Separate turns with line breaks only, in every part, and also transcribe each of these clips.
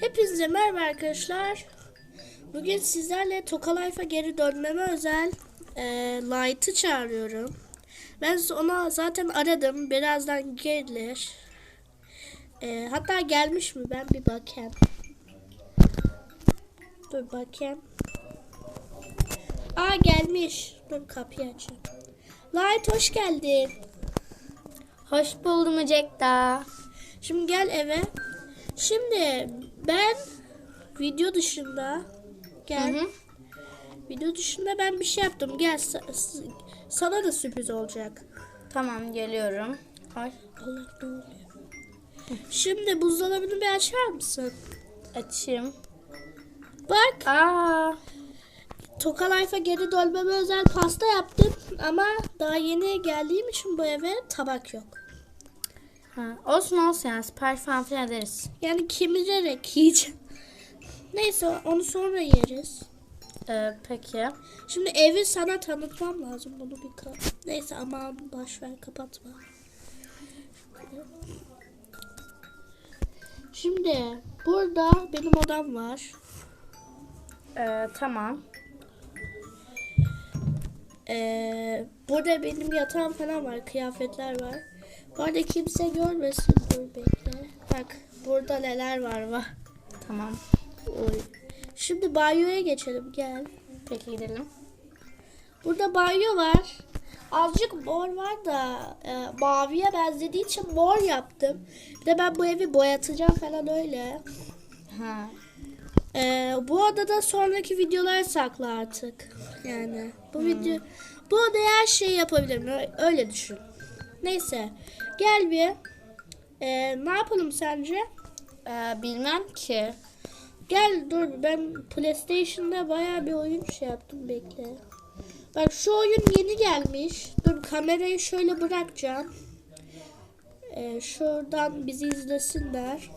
Hepinize merhaba arkadaşlar. Bugün sizlerle Toka Life'a geri dönmeme özel e, Light'ı çağırıyorum. Ben ona zaten aradım. Birazdan gelir. E, hatta gelmiş mi? Ben bir bakayım. Dur bakayım. Aa gelmiş. Dur kapıyı açayım. Light hoş geldin.
Hoş buldum Ecekta.
Şimdi gel eve. Şimdi ben video dışında gel.
Hı hı.
Video dışında ben bir şey yaptım. Gel sana da sürpriz olacak.
Tamam geliyorum. Ay,
Allah ne oluyor? Şimdi buzdolabını bir açar mısın?
açayım.
Bak
Aa,
Toka Life'a geri dönmeme özel pasta yaptım ama daha yeni geldiğim için bu eve tabak yok.
Ha, olsun olsun yani sipariş falan filan ederiz.
Yani kemirerek yiyeceğim. Neyse onu sonra yeriz.
Ee, peki.
Şimdi evi sana tanıtmam lazım. Bunu bir ka- Neyse aman boş ver kapatma. Şimdi burada benim odam var.
Ee, tamam.
Ee, burada benim yatağım falan var. Kıyafetler var. Bu arada kimse görmesin. Dur bekle. Bak burada neler var var.
Tamam.
Oy. Şimdi banyoya geçelim gel.
Peki gidelim.
Burada banyo var. Azıcık mor var da e, maviye benzediği için mor yaptım. Bir de ben bu evi boyatacağım falan öyle.
Ha.
E, bu odada sonraki videolar saklı artık. Yani bu video bu odaya her şeyi yapabilirim. Öyle düşün. Neyse. Gel bir. E, ne yapalım sence?
Ee, bilmem ki.
Gel dur ben PlayStation'da bayağı bir oyun şey yaptım bekle. Bak şu oyun yeni gelmiş. Dur kamerayı şöyle bırakacağım. Ee, şuradan bizi izlesinler.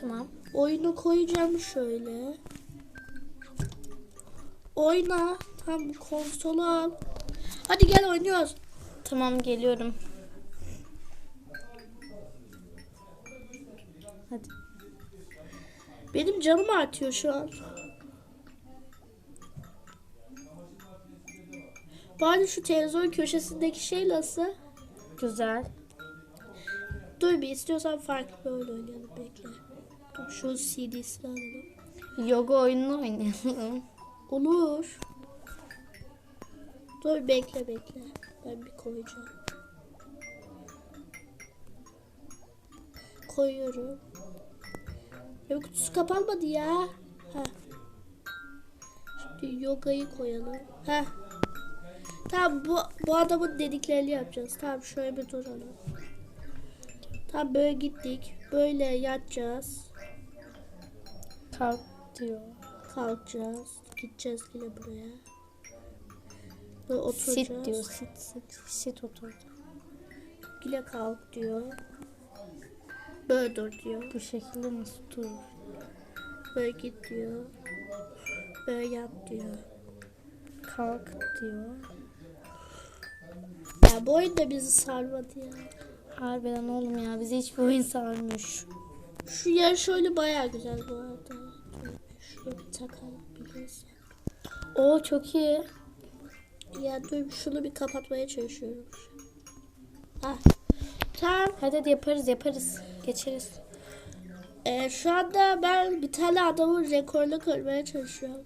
Tamam.
Oyunu koyacağım şöyle. Oyna. Tam konsolu al. Hadi gel oynuyoruz.
Tamam geliyorum. Hadi.
Benim canım artıyor şu an. Bari şu televizyon köşesindeki şey nasıl?
Güzel.
Dur bir istiyorsan farklı böyle oynayalım bekle. Dur, Şu CD'sini alalım.
Yoga oyununu oynayalım.
Olur. Dur bekle bekle. Ben bir koyacağım. Koyuyorum. Ya kutusu kapanmadı ya. Heh. Şimdi yogayı koyalım. Heh. Tamam bu, bu adamın dediklerini yapacağız. Tamam şöyle bir duralım. Tamam böyle gittik. Böyle yatacağız.
Kalk diyor.
Kalkacağız. Gideceğiz yine buraya. Böyle oturacağız.
Sit diyor. Sit sit. Sit otur.
Yine kalk diyor. Böyle dur diyor.
Bu şekilde nasıl durur?
Böyle git diyor. Böyle yap diyor.
Kalk diyor.
Ya bu oyun da bizi sarmadı ya.
Harbiden oğlum ya bizi hiçbir oyun sarmıyor.
Şu yer şöyle bayağı güzel bu arada. Şuraya bir takalım bilirsin.
Oo çok iyi.
Ya dur şunu bir kapatmaya çalışıyorum. Ah. Tamam.
Hadi hadi yaparız yaparız. Geçeriz.
Ee, şu anda ben bir tane adamın rekorunu kırmaya çalışıyorum.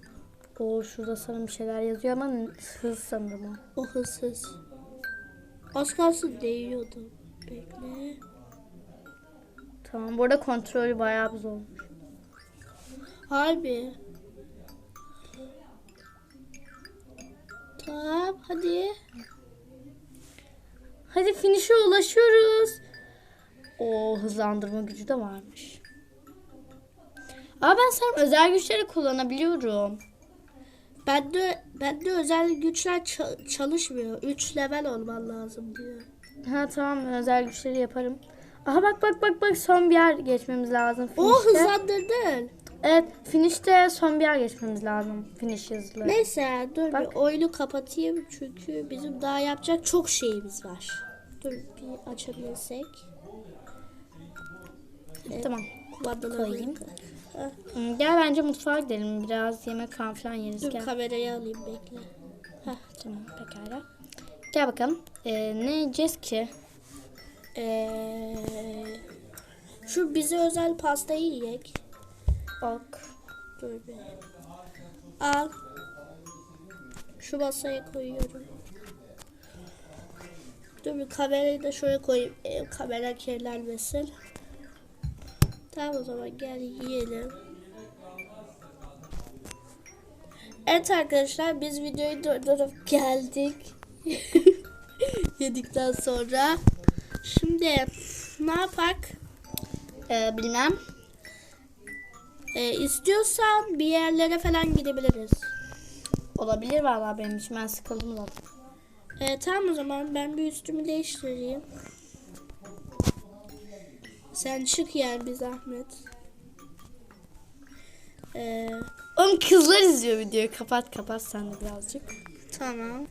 Oo şurada sanırım bir şeyler yazıyor ama hız sanırım o.
O hırsız. Az kalsın değiyordum. Bekle.
Tamam bu arada kontrolü bayağı bir zor.
Harbi. Tamam hadi.
Hadi finish'e ulaşıyoruz. O hızlandırma gücü de varmış. Aa ben sanırım özel güçleri kullanabiliyorum.
Bende bende özel güçler ça- çalışmıyor. 3 level olman lazım diyor.
Ha tamam özel güçleri yaparım. Aha bak bak bak bak son bir yer geçmemiz lazım.
O
finish'te.
hızlandırdın.
Evet finish'te son bir yer geçmemiz lazım. Finish hızlı.
Neyse dur
Bak.
bir oyunu kapatayım çünkü bizim daha yapacak çok şeyimiz var. Bir açabilirsek.
Tamam.
Kumandaları
Koyayım. Hmm, Gel bence mutfağa gidelim. Biraz yemek falan filan yeriz.
Dur
Gel.
kamerayı alayım bekle.
Tamam pekala. Gel bakalım. Ee, ne yiyeceğiz ki?
Ee, şu bize özel pastayı yiyek.
Ok.
Dur bir. Al. Şu masaya koyuyorum. Dur bir kamerayı da şöyle koyayım. Ee, kamera kirlenmesin. Tamam o zaman gel yiyelim. Evet arkadaşlar biz videoyu durdurup geldik. Yedikten sonra. Şimdi ne yapak?
Ee, bilmem.
Ee, istiyorsan bir yerlere falan gidebiliriz.
Olabilir vallahi benim için. Ben sıkıldım zaten.
Ee, tamam o zaman ben bir üstümü değiştireyim. Sen çık yani bir zahmet. Ee,
Oğlum kızlar izliyor videoyu. Kapat kapat sen de birazcık.
tamam.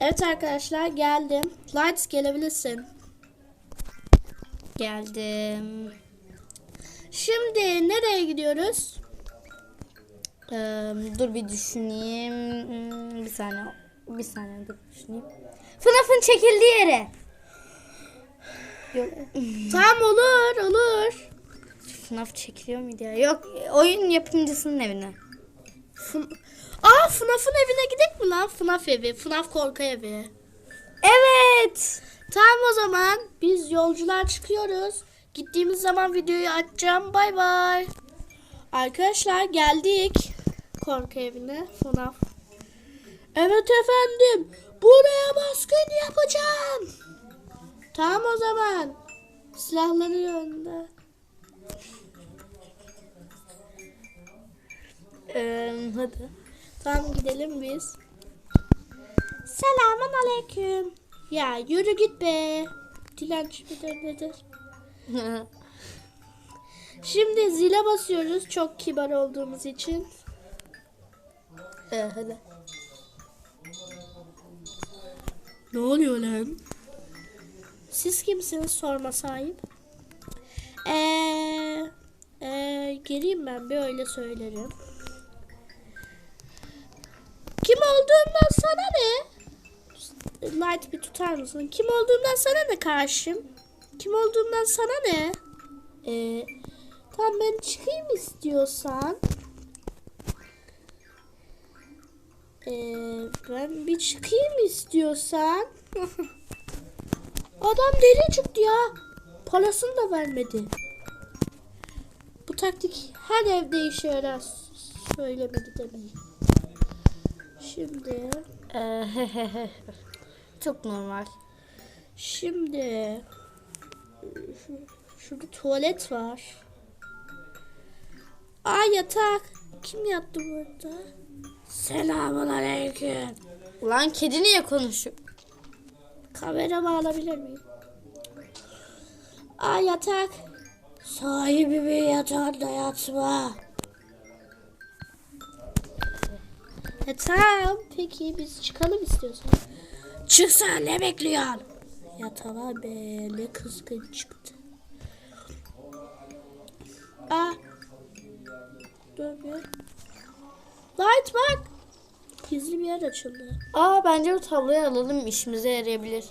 Evet arkadaşlar geldim. Lights gelebilirsin.
Geldim.
Şimdi nereye gidiyoruz?
Ee, dur bir düşüneyim. Hmm, Bir saniye. Bir saniye dur düşüneyim. FNAF'ın çekildiği yere. Yok.
Tamam olur olur.
FNAF çekiliyor muydu ya? Yok oyun yapımcısının evine.
Fın Aa FNAF'ın evine gidelim mi lan? FNAF evi. FNAF korku evi.
Evet.
Tamam o zaman biz yolcular çıkıyoruz. Gittiğimiz zaman videoyu açacağım. Bay bay. Arkadaşlar geldik. Korku evine. FNAF. Evet efendim. Buraya baskın yapacağım. Tamam o zaman. Silahları yönde.
Ee, hadi.
Tamam gidelim biz. Selamun aleyküm. Ya yürü git be. Dilenci midir nedir? Şimdi zile basıyoruz çok kibar olduğumuz için.
ee, hadi.
Ne oluyor lan? Siz kimsiniz sorma sahip? Eee eee geleyim ben bir öyle söylerim. Kim olduğumdan sana ne? Light bir tutar mısın? Kim olduğumdan sana ne karşım? Kim olduğumdan sana ne? Eee tamam ben çıkayım istiyorsan. Eee ben bir çıkayım istiyorsan. Adam deli çıktı ya. Parasını da vermedi. Bu taktik her evde işe yarar. Söylemedi demeyin. Şimdi
Ee, Çok normal.
Şimdi şu, şurada tuvalet var. Aa yatak. Kim yattı burada? Selamun aleyküm.
Ulan kedi niye konuşuyor?
Kameramı alabilir miyim? Aa yatak. Sahibi bir yatağında yatma. E tamam. Peki biz çıkalım istiyorsan. Çıksa ne bekliyorsun? Yatağa be ne kızgın çıktı. Aa. Dur bir. Light bak. Gizli bir yer açıldı.
Aa bence bu tabloyu alalım işimize yarayabilir.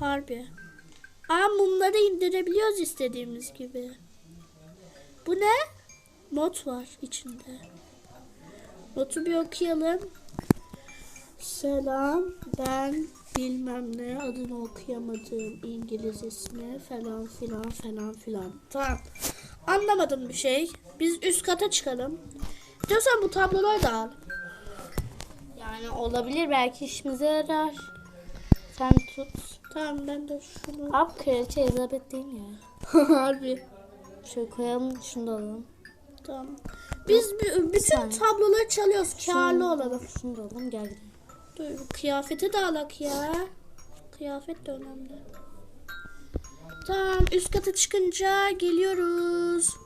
Harbi. Aa mumları indirebiliyoruz istediğimiz gibi. Bu ne? Not var içinde. Notu bir okuyalım. Selam ben bilmem ne adını okuyamadığım İngiliz ismi falan filan falan filan. Tamam. Anlamadım bir şey. Biz üst kata çıkalım. Diyorsan bu tabloları da al.
Yani olabilir belki işimize yarar. Sen tut.
Tamam ben de şunu...
Ab kraliçe Elizabeth değil mi ya?
Harbi.
Şöyle koyalım şunu da alalım.
Tamam. Biz bütün
saniye.
tabloları çalıyoruz. Karlı
Şunu-
olalım.
Şunu da alalım gel gidelim.
Dur kıyafeti de alak ya. Kıyafet de önemli. Tamam üst kata çıkınca geliyoruz.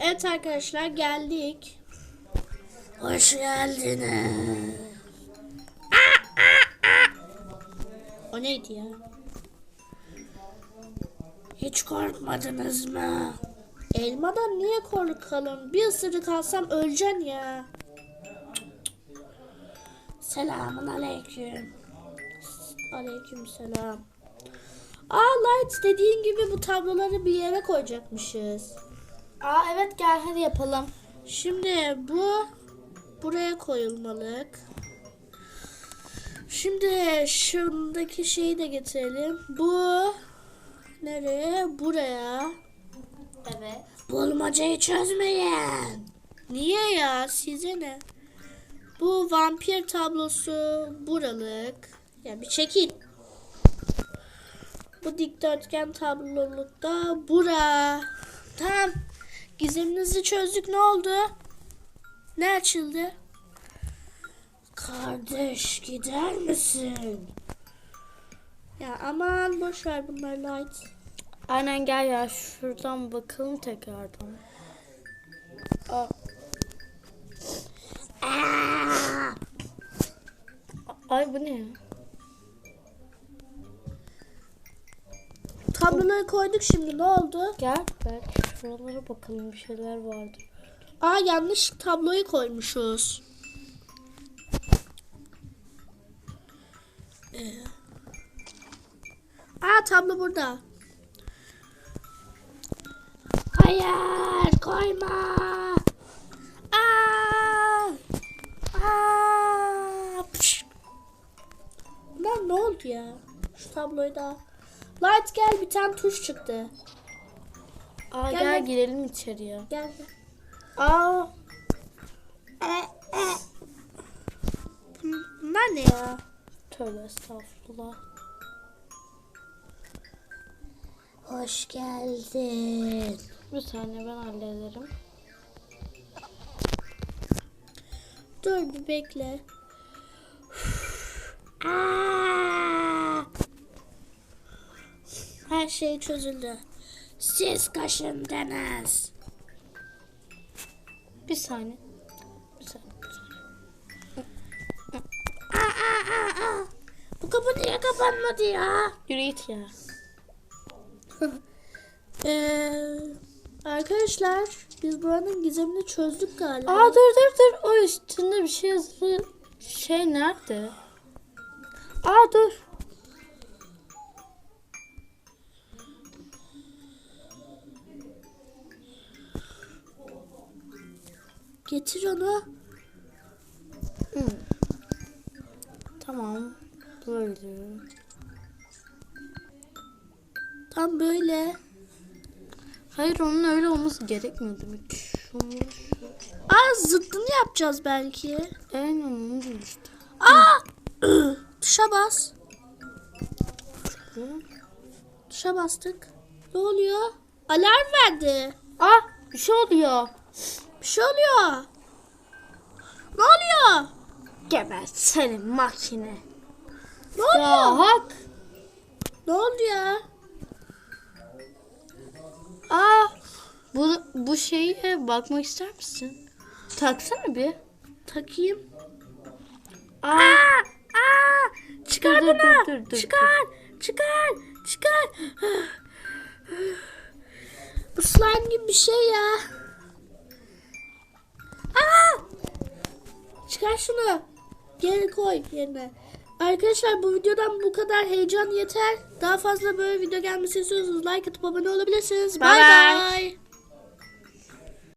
Evet arkadaşlar geldik. Hoş geldiniz. O neydi ya? Hiç korkmadınız mı? Elmadan niye korkalım? Bir ısırık alsam öleceksin ya. Selamun aleyküm. Aleyküm selam. Aa Light dediğin gibi bu tabloları bir yere koyacakmışız.
Aa evet gel hadi yapalım.
Şimdi bu buraya koyulmalık. Şimdi şundaki şeyi de getirelim. Bu nereye? Buraya.
Evet.
Bulmacayı çözmeyin. Niye ya? Size ne? Bu vampir tablosu buralık. Ya bir çekil. Bu dikdörtgen tablolukta bura. Tamam. Gizeminizi çözdük. Ne oldu? Ne açıldı? Kardeş gider misin? Ya aman boş ver bunlar light.
Aynen gel ya şuradan bakalım tekrardan. Aa. Ay bu ne ya?
Tabloları koyduk şimdi ne oldu?
Gel belki şuralara bakalım bir şeyler vardır.
Aa yanlış tabloyu koymuşuz. Ee. Aa tablo burada. Hayır koyma. Aa. Aa. Lan ne oldu ya? Şu tabloyu da. Light gel bir tane tuş çıktı.
Aa
Gel,
gel,
gel.
girelim içeriye.
Gel gel.
Aa
Bunlar ne ya?
tövbe estağfurullah.
Hoş geldin.
Bir saniye ben hallederim.
Dur bir bekle. Aa! Her şey çözüldü. Siz kaşındınız.
Bir saniye. Bir saniye. Bir saniye.
Aa, aa, aa, aa. Bu kapı niye kapanmadı ya?
Yürü git ya.
Ee, arkadaşlar biz buranın gizemini çözdük galiba.
Aa dur dur dur. O üstünde bir şey yazılı. Şey nerede? Aa dur.
Getir onu.
Tamam. Böyle.
Tam böyle.
Hayır onun öyle olması gerekmiyor demek. Şunu şu.
Aa zıttını yapacağız belki.
Aynen onu işte.
Aa! Tuşa bas. Tuşa bastık. Ne oluyor? Alarm verdi.
Aa bir şey oluyor.
Bir şey oluyor. Ne oluyor?
Gebert seni makine.
Ne oluyor?
Ya hak.
Ne oldu ya?
Aa bu, bu şeye bakmak ister misin? Taksana bir.
Takayım.
Aa,
Aa! Çıkar
Dur,
bunu.
dur, dur, dur, dur,
çıkar. Çıkar. Çıkar. Bu slime gibi bir şey ya. Aa! Çıkar şunu. Geri koy yerine. Arkadaşlar bu videodan bu kadar heyecan yeter. Daha fazla böyle video gelmesini istiyorsanız like atıp abone olabilirsiniz.
Bye
Bye
bye.
bye.